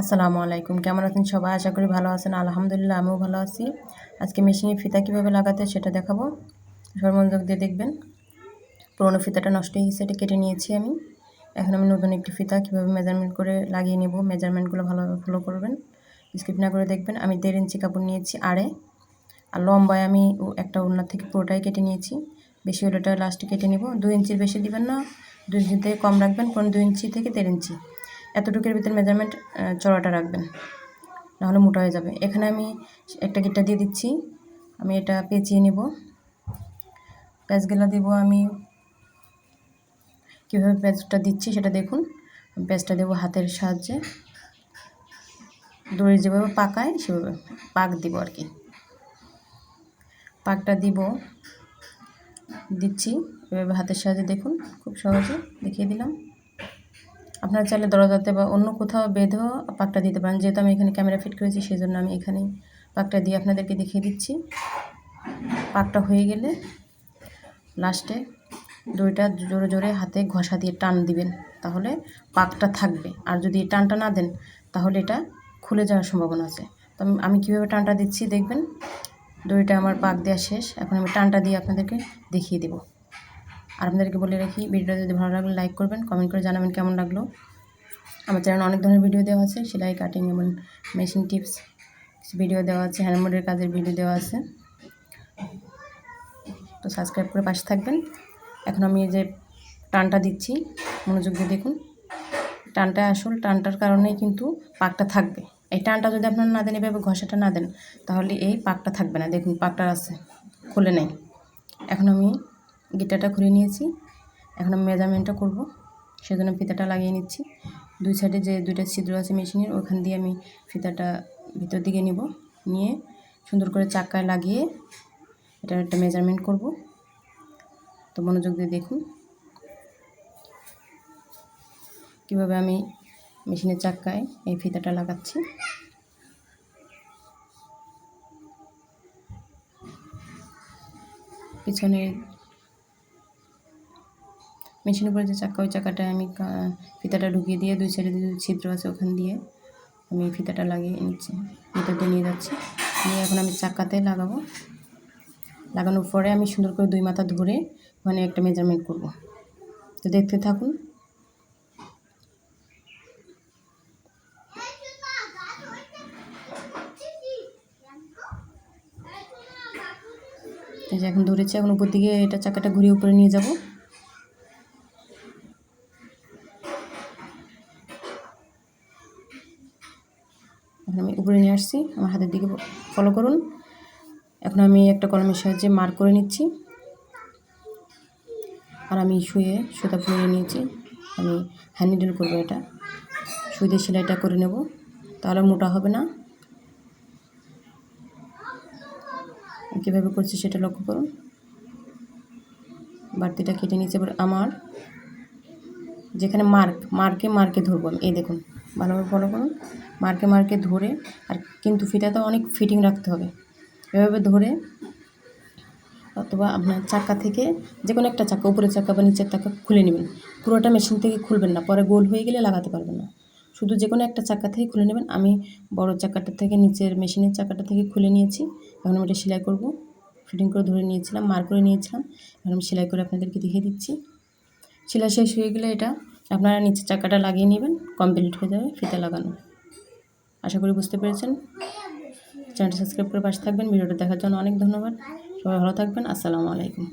আসসালামু আলাইকুম। কেমন আছেন সবাই? আশা করি ভালো আছেন। আলহামদুলিল্লাহ, আমিও ভালো আছি। আজকে মেশিনে ফিতা কীভাবে লাগাতে সেটা দেখাবো। সর্বমনোযোগ দিয়ে দেখবেন। পুরোনো ফিতাটা নষ্ট হয়ে গেছে, এটা কেটে নিয়েছি আমি। এখন আমি নতুন একটি ফিতা কীভাবে মেজারমেন্ট করে লাগিয়ে নেব মেজারমেন্টগুলো ভালোভাবে ফলো করবেন। স্কিপ না করে দেখবেন, আমি দেড় ইঞ্চি কাপড় নিয়েছি আড়ে। আর লম্বায় আমি একটা ওড়না থেকে পুরোটাই কেটে নিয়েছি। বেশি হলেটা লাস্টে কেটে নেব। দু ইঞ্চির বেশি দিবেন না। দু ইঞ্চি থেকে কম রাখবেন কোন দু ইঞ্চি থেকে দেড় ইঞ্চি। এতটুকুর ভিতরে মেজারমেন্ট চড়াটা রাখবেন। নাহলে মোটা হয়ে যাবে। এখানে আমি একটা গিটটা দিয়ে দিচ্ছি। আমি এটা পেঁচিয়ে নেব। প্যাঁচগুলো দেবো আমি। কীভাবে প্যাঁচটা দিচ্ছি সেটা দেখুন। প্যাঁচটা দেবো হাতের সাহায্যে। দড়ি যেভাবে পাকায়, সেভাবে পাক দিব আর কি। পাকটা দিব। দিচ্ছি। এভাবে হাতের সাহায্যে দেখুন। খুব সহজে দেখিয়ে দিলাম। আপনারা চাইলে দরজাতে বা অন্য কোথাও বেঁধেও পাকটা দিতে পারেন। যেহেতু আমি এখানে ক্যামেরা ফিট করেছি সেই জন্য আমি এখানেই পাকটা দিয়ে আপনাদেরকে দেখিয়ে দিচ্ছি। পাকটা হয়ে গেলে লাস্টে দইটা জোরে জোরে হাতে ঘষা দিয়ে টান দিবেন, তাহলে পাকটা থাকবে। আর যদি টানটা না দেন, তাহলে এটা খুলে যাওয়ার সম্ভাবনা আছে। তো আমি কীভাবে টানটা দিচ্ছি দেখবেন? দইটা আমার পাক দেওয়া শেষ। এখন আমি টানটা দিয়ে আপনাদেরকে দেখিয়ে দেবো। আর আপনাদেরকে বলে রাখি, ভিডিওটা যদি ভালো লাগলে লাইক করবেন কমেন্ট করে জানাবেন কেমন লাগল। আমার চ্যানেলে অনেক ধরনের ভিডিও দেওয়া আছে, সেলাই কাটিং এবং মেশিন টিপস ভিডিও দেওয়া আছে হ্যান্ডমোডের কাজের ভিডিও দেওয়া আছে। তো সাবস্ক্রাইব করে পাশে থাকবেন। এখন আমি যে টানটা দিচ্ছি, মনোযোগ দিয়ে দেখুন। টানটা আসল, টানটার কারণেই কিন্তু পাকটা থাকবে। এই টানটা যদি আপনারা না দেন, এভাবে ঘষাটা না দেন, তাহলে এই পাকটা থাকবে না। দেখুন, পাকটা আছে, খুলে নেই। এখন আমি গিটারটা খুলে নিয়েছি। এখন আমি মেজারমেন্টটা করব। সেজন্য ফিতাটা লাগিয়ে নিচ্ছি। দুই সাইডে যে দুইটা ছিদ্র আছে মেশিনের, ওখান দিয়ে আমি ফিতাটা ভিতর দিকে নিব। নিয়ে সুন্দর করে চাক্কায় লাগিয়ে এটার একটা মেজারমেন্ট করব। তো মনোযোগ দিয়ে দেখুন। কীভাবে আমি মেশিনের চাক্কায় এই ফিতাটা লাগাচ্ছি। পিছনে মেশিনের উপরে যে চাকা ওই চাকাটায় আমি ফিতাটা ঢুকিয়ে দিয়ে দুই সাইডে দুই ছিদ্র আছে ওখান দিয়ে আমি ফিতাটা লাগিয়ে নিচ্ছি ফিতাতে নিয়ে যাচ্ছি। নিয়ে এখন আমি চাকাতে লাগাবো। লাগানোর পরে আমি সুন্দর করে দুই মাথা ধরে ওখানে একটা মেজারমেন্ট করব। তো দেখতে থাকুন। এখন ধরেছি, এখন উপর দিকে এটা চাকাটা ঘুরিয়ে উপরে নিয়ে যাব। এখন আমি উপরে নিয়ে আসছি, আমার হাতের দিকে ফলো করুন। এখন আমি একটা কলমের সাহায্যে মার্ক করে নিচ্ছি। আর আমি শুয়ে, সুতা পরিয়ে নিয়েছি। আমি হ্যান্ড নিডল করব এটা। সুই সেলাইটা করে নেব। তাহলে মোটা হবে না। কীভাবে করছি সেটা লক্ষ্য করুন। বাড়তিটা কেটে নিচ্ছে এবার আমার যেখানে মার্ক মার্কে মার্কে ধরবো আমি। এই দেখুন। ভালোভাবে ফলো করুন মার্কে মার্কে ধরে আর কিন্তু ফিটাতে অনেক ফিটিং রাখতে হবে। এভাবে ধরে অথবা আপনার চাকা থেকে যে কোনো একটা চাক্কা উপরের চাকা বা নিচের চাকা খুলে নেবেন। পুরোটা মেশিন থেকে খুলবেন না, পরে গোল হয়ে গেলে লাগাতে পারবেন না। শুধু যে কোনো একটা চাকা থেকে খুলে নেবেন। আমি বড় চাক্কাটা থেকে নিচের মেশিনের চাক্কাটা থেকে খুলে নিয়েছি। এখন আমি এটা সেলাই করব। ফিটিং করে ধরে নিয়েছিলাম, মার করে নিয়েছিলাম। এখন আমি সেলাই করে আপনাদেরকে দেখিয়ে দিচ্ছি। সেলাই শেষ হয়ে গেলে এটা আপনারা নিচের চাকাটা লাগিয়ে নেবেন কমপ্লিট হয়ে যাবে ফিতে লাগানো। আশা করি বুঝতে পেরেছেন। চ্যানেলটা সাবস্ক্রাইব করে পাশে থাকবেন। ভিডিওটা দেখার জন্য অনেক ধন্যবাদ। সবাই ভালো থাকবেন। আসসালামু আলাইকুম।